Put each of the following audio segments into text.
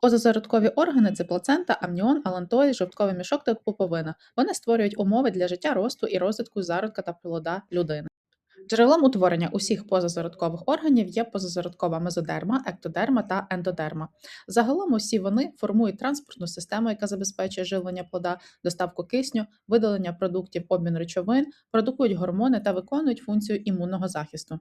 Позазародкові органи це плацента, амніон, алантоїд, жовтковий мішок та пуповина. Вони створюють умови для життя росту і розвитку зародка та плода людини. Джерелом утворення усіх позазародкових органів є позазародкова мезодерма, ектодерма та ендодерма. Загалом усі вони формують транспортну систему, яка забезпечує живлення плода, доставку кисню, видалення продуктів, обмін речовин, продукують гормони та виконують функцію імунного захисту.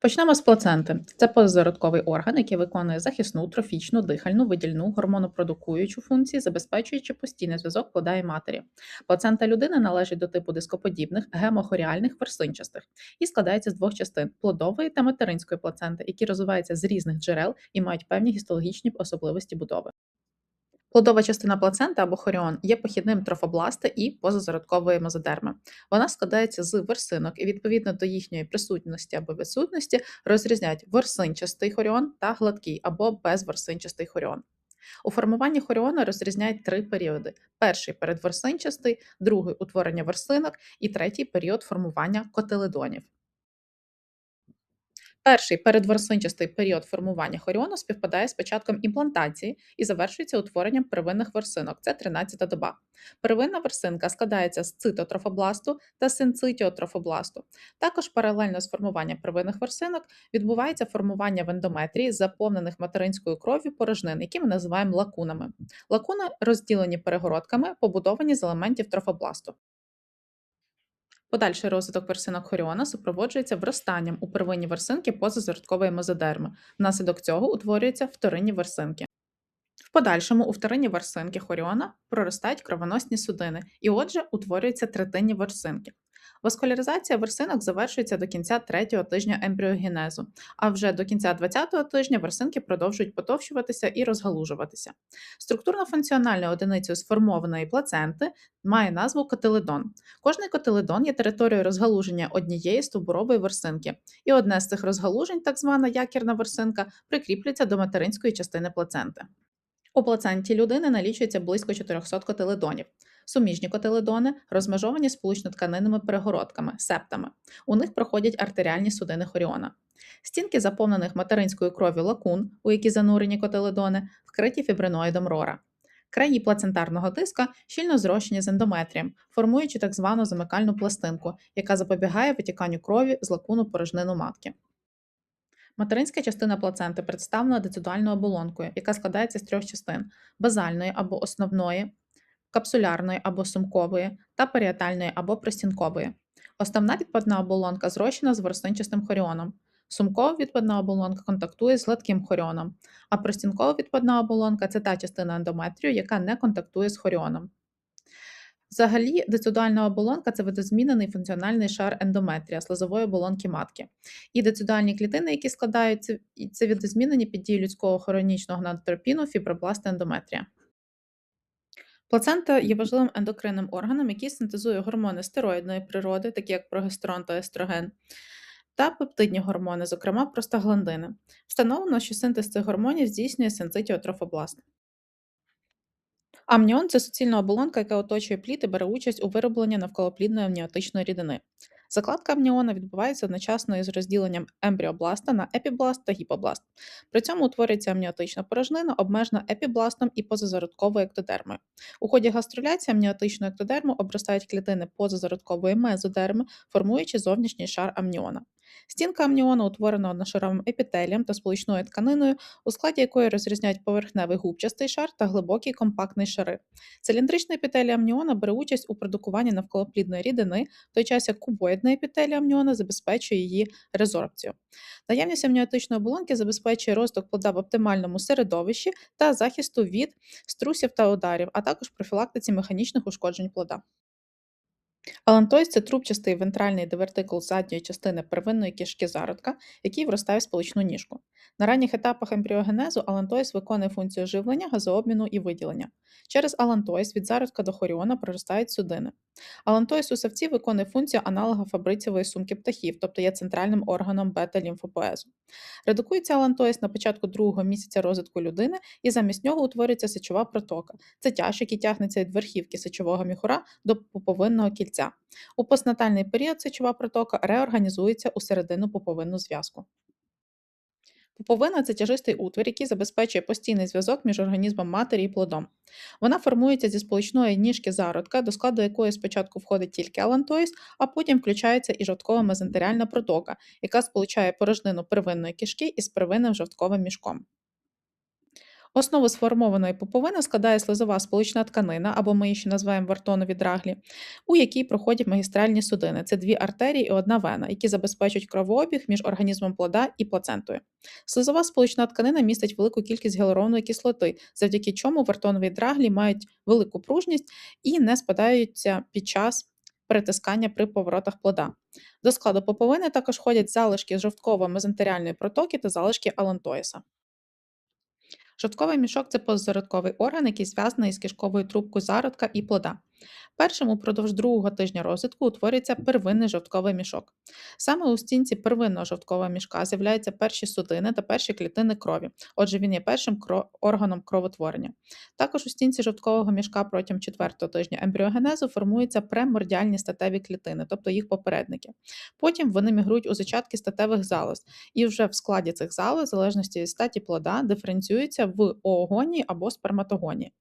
Почнемо з плаценти. Це позазародковий орган, який виконує захисну, трофічну, дихальну, видільну, гормонопродукуючу функції, забезпечуючи постійний зв'язок плода і матері. Плацента людини належить до типу дископодібних, гемохоріальних, ворсинчастих і складається з двох частин плодової та материнської плаценти, які розвиваються з різних джерел і мають певні гістологічні особливості будови. Плодова частина плацента або хоріон є похідним трофобласта і позазародкової мезодерми. Вона складається з ворсинок і відповідно до їхньої присутності або відсутності розрізняють ворсинчастий хоріон та гладкий або безворсинчастий хоріон. У формуванні хоріона розрізняють три періоди: перший передворсинчастий, другий утворення ворсинок і третій період формування котеледонів. Перший передворсинчастий період формування хоріону співпадає з початком імплантації і завершується утворенням первинних ворсинок. Це 13-та доба. Первинна ворсинка складається з цитотрофобласту та синцитіотрофобласту. Також паралельно з формуванням первинних ворсинок відбувається формування в ендометрії заповнених материнською кров'ю порожнин, які ми називаємо лакунами. Лакуни розділені перегородками, побудовані з елементів трофобласту. Подальший розвиток версинок хоріона супроводжується вростанням у первинні версинки позазародкової мезодерми. Внаслідок цього утворюються вторинні версинки. В подальшому у вторинні версинки хоріона проростають кровоносні судини, і отже утворюються третинні версинки. Васкуляризація версинок завершується до кінця третього тижня ембріогенезу, а вже до кінця 20-го тижня версинки продовжують потовщуватися і розгалужуватися. Структурно-функціональною одиницею сформованої плаценти має назву котеледон. Кожний котеледон є територією розгалуження однієї стовбурової версинки, і одне з цих розгалужень, так звана якірна версинка, прикріплюється до материнської частини плаценти. У плаценті людини налічується близько 400 котеледонів. Суміжні котеледони розмежовані сполучно-тканинними перегородками, септами. У них проходять артеріальні судини хоріона. Стінки заповнених материнською кров'ю лакун, у які занурені котеледони, вкриті фібриноїдом рора. Краї плацентарного диска щільно зрощені з ендометрієм, формуючи так звану замикальну пластинку, яка запобігає витіканню крові з лакуну порожнину матки. Материнська частина плаценти представлена децидуальною оболонкою, яка складається з трьох частин: базальної або основної, капсулярної або сумкової та паріатальної або простінкової. Основна відпадна оболонка зрощена з ворсинчастим хоріоном. Сумкова відпадна оболонка контактує з гладким хоріоном, а простінкова відпадна оболонка це та частина ендометрію, яка не контактує з хоріоном. Взагалі, децидуальна оболонка це видозмінений функціональний шар ендометрія, слизової оболонки матки. І децидуальні клітини, які складаються, це видозмінені під дією людського хоронічного гонадотропіну фібробласти ендометрія. Плацента є важливим ендокринним органом, який синтезує гормони стероїдної природи, такі як прогестерон та естроген, та пептидні гормони, зокрема простагландини. Встановлено, що синтез цих гормонів здійснює синцитіотрофобласт. Амніон це суцільна оболонка, яка оточує плід і бере участь у виробленні навколоплідної амніотичної рідини. Закладка амніона відбувається одночасно із розділенням ембріобласта на епібласт та гіпобласт. При цьому утворюється амніотична порожнина, обмежена епібластом і позазародковою ектодермою. У ході гастроляції амніотичну ектодерму обростають клітини позазародкової мезодерми, формуючи зовнішній шар амніона. Стінка амніону утворена одношаровим епітелієм та сполучною тканиною, у складі якої розрізняють поверхневий губчастий шар та глибокий компактний шари. Циліндрична епітелія амніона бере участь у продукуванні навколоплідної рідини, в той час як кубоїдна епітелія амніона забезпечує її резорбцію. Наявність амніотичної оболонки забезпечує розвиток плода в оптимальному середовищі та захисту від струсів та ударів, а також профілактиці механічних ушкоджень плода. Алантоїд – це трубчастий вентральний дивертикул задньої частини первинної кишки зародка, який вростає в сполучну ніжку. На ранніх етапах ембріогенезу алантоїс виконує функцію живлення, газообміну і виділення. Через алантоїс від зародка до хоріона проростають судини. Алантоїс у савці виконує функцію аналога фабрицевої сумки птахів, тобто є центральним органом бета-лімфопоезу. Редукується алантоїс на початку другого місяця розвитку людини, і замість нього утворюється сечова протока. Це тяж, який тягнеться від верхівки сечового міхура до пуповинного кільця. У постнатальний період сечова протока реорганізується у середину пуповинну зв'язку. Пуповина це тяжистий утвір, який забезпечує постійний зв'язок між організмом матері і плодом. Вона формується зі сполучної ніжки зародка, до складу якої спочатку входить тільки алантоїс, а потім включається і жовткова мезентеріальна протока, яка сполучає порожнину первинної кишки із первинним жовтковим мішком. Основу сформованої пуповини складає слизова сполучна тканина, або ми її ще називаємо вартонові драглі, у якій проходять магістральні судини. Це дві артерії і одна вена, які забезпечують кровообіг між організмом плода і плацентою. Слизова сполучна тканина містить велику кількість гіалуронової кислоти, завдяки чому вартонові драглі мають велику пружність і не спадаються під час перетискання при поворотах плода. До складу пуповини також входять залишки жовтково мезентеріальної протоки та залишки алантоїса. Жовтковий мішок це позародковий орган, який зв'язаний з кишковою трубкою зародка і плода. Першим упродовж другого тижня розвитку утворюється первинний жовтковий мішок. Саме у стінці первинного жовткового мішка з'являються перші судини та перші клітини крові, отже, він є першим органом кровотворення. Також у стінці жовткового мішка протягом четвертого тижня ембріогенезу формуються премордіальні статеві клітини, тобто їх попередники. Потім вони мігрують у зачатки статевих залоз, і вже в складі цих залоз, в залежності від статі плода, диференціюються в оогонії або сперматогонії.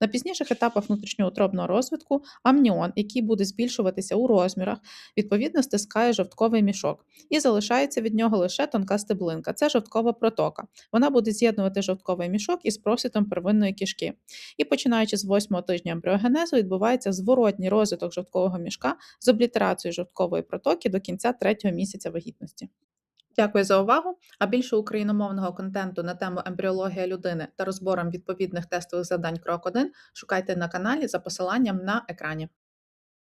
На пізніших етапах внутрішньоутробного розвитку амніон, який буде збільшуватися у розмірах, відповідно стискає жовтковий мішок, і залишається від нього лише тонка стеблинка. Це жовткова протока. Вона буде з'єднувати жовтковий мішок із просвітом первинної кишки. І починаючи з восьмого тижня ембріогенезу, відбувається зворотній розвиток жовткового мішка з облітерацією жовткової протоки до кінця третього місяця вагітності. Дякую за увагу. А більше україномовного контенту на тему ембріологія людини та розбором відповідних тестових завдань крок 1 шукайте на каналі за посиланням на екрані.